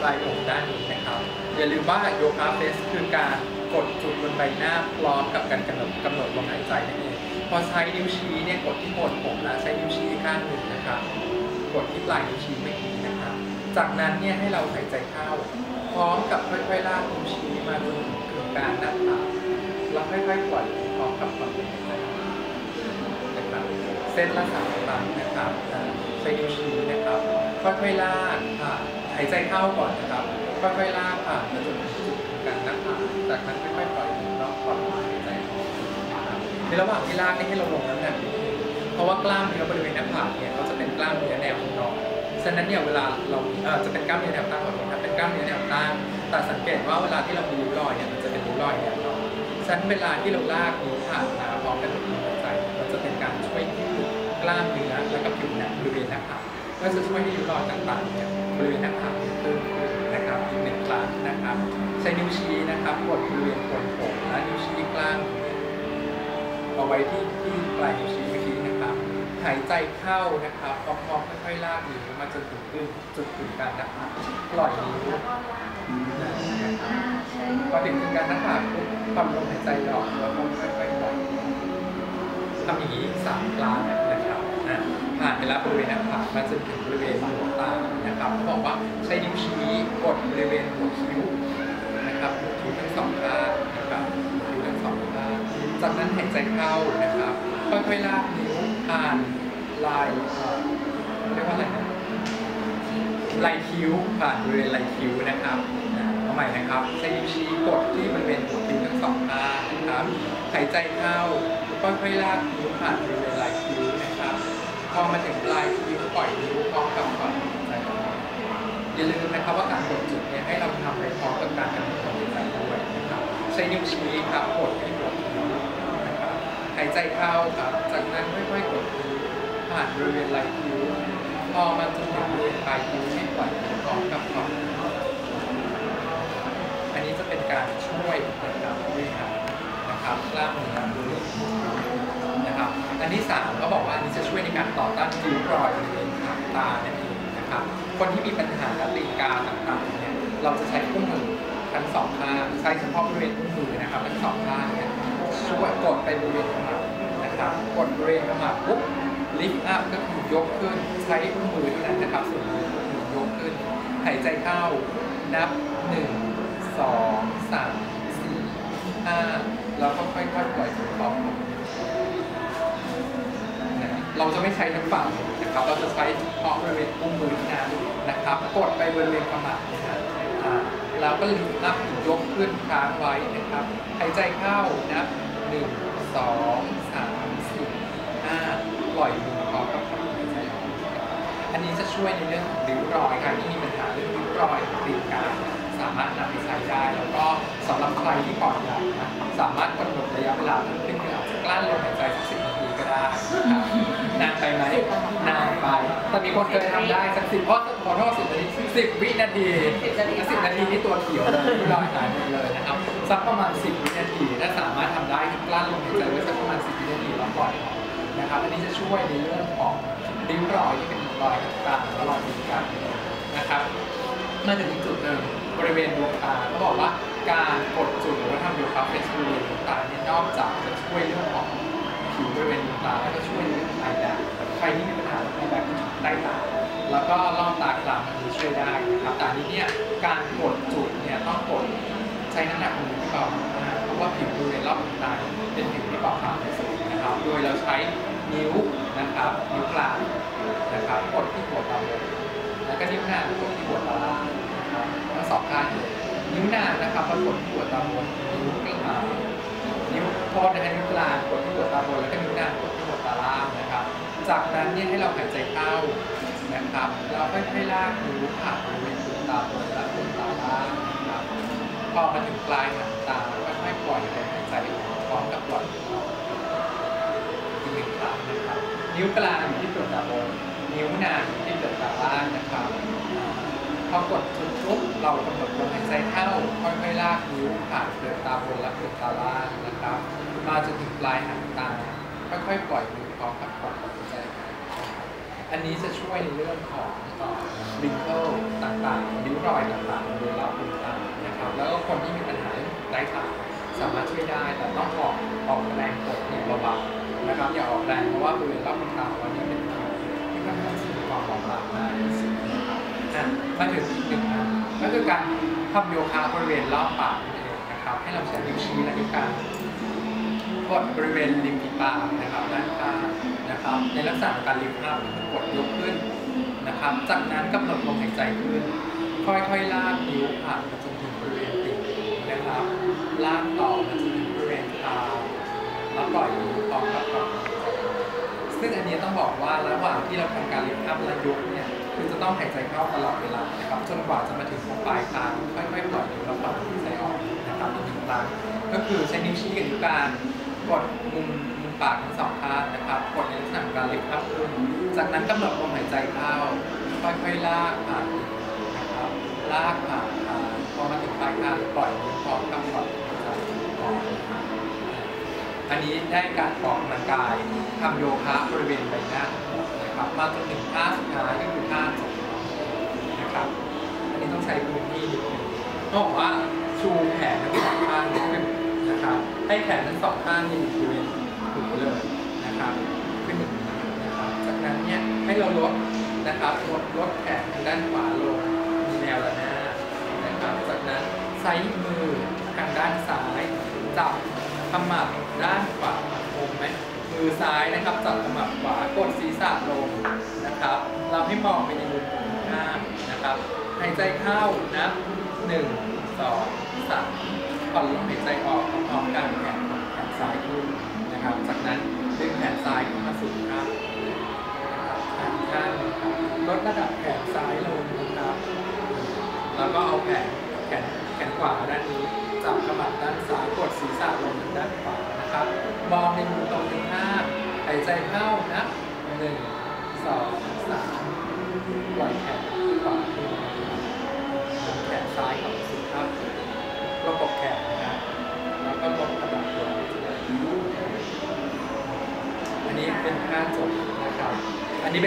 ปลายผมด้านนี้นะครับอย่าลืมว่าโยคะเฟสคือการกดจุดบนใบหน้าพร้อมกับการกำหนดกำหนดลมหายใจนั่นเองพอใช้นิ้วชี้เนี่ยกดที่โคนผมและใช้นิ้วชี้ข้างหนึ่งนะครับกดที่ปลายนิ้วชี้เมื่อกี้นะครับ จากนั้นเนี่ยให้เราหายใจเข้า พร้อมกับค่อยๆลากนิ้วชี้มาจนถึงกึ่งกลางหน้าผากแล้วค่อยๆปล่อยพร้อมกับความเป็นหายใจนะครับเส้นละสามครั้งนะครับอ่าใช้นิ้วชี้นะครับค่อยๆลากผ่าน หายใจเข้าก่อนนะครับ ค่อยๆลากผ่านมาจนถึงจุดกางหน้าผากจากนั้นค่อยๆปล่อยรอบปล่อยหายใจออกนะครับในระหว่างที่ลากนี่ให้เราลงน้ำหนักดนึงเพราะว่ากล้ามเนื้อบริเวณหน้าผากเนี่ยเขาจะเป็นกล้ามเนื้อแนวนอนฉะนั้นเนี่ยเวลาเราจะเป็นกล้ามเนื้อแนวตั้งขอโทษครับเป็นกล้ามเนื้อแนวตั้งแต่สังเกตว่าเวลาที่เรามีริ้วรอยเนี่ยมันจะเป็นริ้วรอยแนวนอนฉะนั้นเวลาที่เราลากนิ้วผ่านมาพร้อมกันกับลมหายใจมันจะเป็นการช่วยยืดกล้ามเนื้อและก็ผิวหนังบริเวณหน้าผาก ก็จะช่วยให้ริ้วรอยต่างๆเนี่ยบริเวณหน้าผากเนี่ยเพิ่มขึ้นนะครับอีกหนึ่งครั้งนะครับ ใช้นิ้วชี้นะครับกดบริเวณโคนผมและนิ้วชี้กลางเอาไว้ที่ที่ปลายนิ้วชี้เมื่อกี้นะครับ หายใจเข้านะครับพร้อมๆค่อยๆลากนิ้วมาจนถึงจุดจุดกึ่งกลางหน้าผากปล่อยนิ้วพอถึงกึ่งกางหน้าผากปุ๊บความลมหายใจออกแล้วก็ค่อยๆปล่อยทำอย่างนี้สามครั้งนะครับ นะผ่านไปแล้วบริเวณหน้าผากมาจนถึงบริเวณหัวตานะครับเขาบอกว่าใช้นิ้วชี้กดบริเวณหัวคิ้วนะครับหัวคิ้วทั้งสองข้างนะครับหัวคิ้วทั้งสองข้างจากนั้นหายใจเข้านะครับค่อยๆลากนิ้วผ่านลายเรียกว่าอะไรนะลายคิ้วผ่านบริเวณลายคิ้วนะครับเอาใหม่นะครับใช้นิ้วชี้กดที่บริเวณหัวคิ้วทั้งสองข้างนะครับหายใจเข้าค่อยๆลากนิ้วผ่านบริเวณลายคิ้ว อมาถึงปลายคิ้วปล่อยนิ้วพร้อมกับปล่อยหายใจออย่าลืมนะครับว่าการกดจุดเนี่ยให้เราทำไปพร้อมกับการกำหนดลมหายใจด้วยนะครับใช้นิ้วชี้ครับกดที่หัวคิ้วนะครับหายใจเข้าครับจากนั้นค่อยๆกดนิ้วผ่านบริเวณไหลายคิ้วพอมาจนถึงบริเวณปลายคิ้วให้ปล่อยนิ้วพร้อมกับปล่อยอันนี้จะเป็นการช่วยนะครับบริหารนะครับกล้ามเนื้อบริเวณคิ้วนะครับ อันที่สามเขาบอกว่าอันนี้จะช่วยในการต่อต้านริ้วรอยบริเวณหางตานั่นเองนะครับ คนที่มีปัญหาตีนกาต่างๆเนี่ยเราจะใช้คู่มือทั้งสองข้างใช้เฉพาะบริเวณคู่มือนะครับทั้งสองข้างเนี่ยช่วยกดไปบริเวณขมับนะครับกดบริเวณขมับปุ๊บลิฟต์อัพก็คือยกขึ้นใช้คู่มือเท่านั้นนะครับส่วนมือยกขึ้นหายใจเข้านับหนึ่งสองสามสี่ห้าแล้วก็ค่อยๆปล่อยถึงพร้อมลง นะเรา จะไม่ใช้ทั้งฝั่งนะครับ เราจะใช้เฉพาะบริเวณอุ้งมือเท่านั้นนะครับ กดไปบริเวณขมับนะฮะแล้วก็ลิฟต์อัพยกขึ้นค้างไว้นะครับ หายใจเข้านับหนึ่งสองสามสี่ห้าปล่อยมือพร้อมกับความหายใจออกอันนี้จะช่วยในเรื่องของริ้วรอยการที่มีปัญหาเรื่องริ้วรอยตีนการสามารถนำไปใช้ได้ แล้วก็สำหรับใครที่ปอดใหญ่นะสามารถกำหนดระยะเวลาขึ้นคืออาจจะกลั้นลมหายใจสักสิบนาทีก็ได้นะครับ นานไปไหมนานไป แต่มีคนเคยทำได้สักสิบเพราะขอโทษสิบนาทีสิบวินาทีสิบนาทีสิบนาทีนี่ตัวเขียวเลยริ้วรอยหายหมดเลยนะครับสักประมาณสิบวินาทีถ้าสามารถทำได้คือกลั้นลมหายใจไว้สักประมาณสิบวินาทีแล้วปล่อยออกนะครับอันนี้จะช่วยในเรื่องของริ้วรอยที่เป็นรอยต่างๆและรอยตีนกานะครับมาถึงอีกจุดหนึ่งบริเวณดวงตาเขาบอกว่าการกดจุดหรือว่าทำโยคะเฟสบริเวณดวงตาเนี่ยนอกจากจะช่วยเรื่องของ ผิวบริเวณดวงตาแล้วก็ช่วยเรื่องไอแบกใครที่มีปัญหาไอแบกใต้ตาแล้วก็ล่องตากลางอันช่วยได้นะครับแต่นี้เนี่ยการกดจุดเนี่ยต้องกดใช้น้ำหนักมือที่เบาเพราะว่าผิวบริเวณรอบดวงตาเป็นผิวที่เบาบางที่สุดนะครับ โดยเราใช้นิ้วนะครับนิ้วกลางนะครับกดที่หัวตาบนแล้วก็นิ้วนางกดที่หัวตาล่างนะครับทั้งสองข้างเลยนิ้วนางนะครับมากดที่หัวตาบนนิ้วกลาง นิ้วโทษนะฮะนิ้วกลางกดที่หัวตาบนแล้วก็นิ้วนางกดที่หัวตาล่างนะครับ จากนั้นเนี่ยให้เราหายใจเข้านะครับ เราค่อยๆลากนิ้วผ่านบริเวณดวตาบนและดวตาล่างนะครับพอมาถึงปลายหางตาค่อยๆปล่อยลมหายใจออกพร้อมกับปล่อยอีกหนึ่งครั้งนะครับ นิ้วกลางอยู่ที่ดวตาบน นิ้วนางอยู่ที่ดวตาล่างนะครับพอกด เรากำหนดลมหายใจเข้าค่อยๆลากนิ้วผ่านเปลือกตาบนและเปลือกตาล่างนะครับ มาจนถึงปลายหางตาค่อยๆปล่อยมือพร้อมกับปล่อยลมหายใจอันนี้จะช่วยในเรื่องของริงเกิลต่างๆริ้วรอยต่างๆบริเวณรอบดวงตานะครับแล้วก็คนที่มีปัญหาเรื่องใต้ตาสามารถช่วยได้แต่ต้องออกออกแรงกดเนี่ยเบาๆนะครับอย่าออกแรงเพราะว่าบริเวณรอบดวงตาเราเนี่ยเป็นผิวที่ค่อนข้างที่มีความบอบบางมากที่สุดนะครับอะมาถึงอีกหนึ่ง คือการทำโยคะบริเวณรอบปากนั่นเองนะครับ ให้เราใช้นิ้วชี้และนิ้วกลางกดบริเวณริมฝีปากนะครับด้านข้างนะครับ ในลักษณะการลิฟต์อัพก็คือกดยกขึ้นนะครับ จากนั้นกำหนดลมหายใจขึ้น ค่อยๆลากนิ้วผ่านมาจนถึงบริเวณติ่งนะครับลากต่อมาจนถึงบริเวณเท้าแล้วปล่อยนิ้วพร้อมกับปล่อซึ่งอันนี้ต้องบอกว่าระหว่างที่เราทำการลิฟต์อัพและยกเนี่ย คือจะต้องหายใจเข้าตลอดเวลานะครับจนกว่าจะมาถึงตรงปลายคางค่อยๆปล่อยนิ้วแล้วปล่อยหายใจออกนะครับอีกหนึ่งครั้งก็คือใช้นิ้วชี้กับนิ้วกลางกดมุมมุมปากทั้งสองข้างนะครับกดในลักษณะการลิฟต์อัพขึ้นจากนั้นกำหนดลมหายใจเข้าค่อยๆลากผ่านนะครับลากผ่านพอมาถึงปลายคางปล่อยนิ้วพร้อมกับปล่อยหายใจออกอันนี้ได้การออกกำลังกายทำโยคะบริเวณใบหน้านะครับมาจนถึงท่าสุดท้ายก็คือ นึงต้องบอกว่าชูแขนทั้งสองข้างขึ้นนะครับ ให้แขนทั้งสองข้างยู่บริเวณหูเลยนะครับ ขึ้นอย่งนะครับ จากนั้นเนี่ยให้เราลดนะครับลดลดแขนทางด้านขวาลงมีแนวระนาบนะครับ จากนั้นใช้มือทางด้านซ้ายจับขมับด้านขวาคมไหมมือซ้ายนะครับจับขมับขวากดศีรษะลงนะครับ เราให้มองไปในมุมข้างนะครับหายใจเข้านับ หนึ่งสองสามผ่อนลมหายใจออกพร้อมๆกันแขนแขนซ้ายขึ้นนะครับ จากนั้นดึงแขนซ้ายเข้ามาสู่ข้างนะครับข้างรับลดระดับแขนซ้ายลงนะครับ แล้วก็เอาแขนแขนแขนขวาด้านนี้จับขมับด้านซ้ายกดศีรษะลงด้านขวานะครับ มองในมุมตรงที่ห้าหายใจเข้านับหนึ่งสองสาม เป็นงานจบนะครับ อันนี้เป็น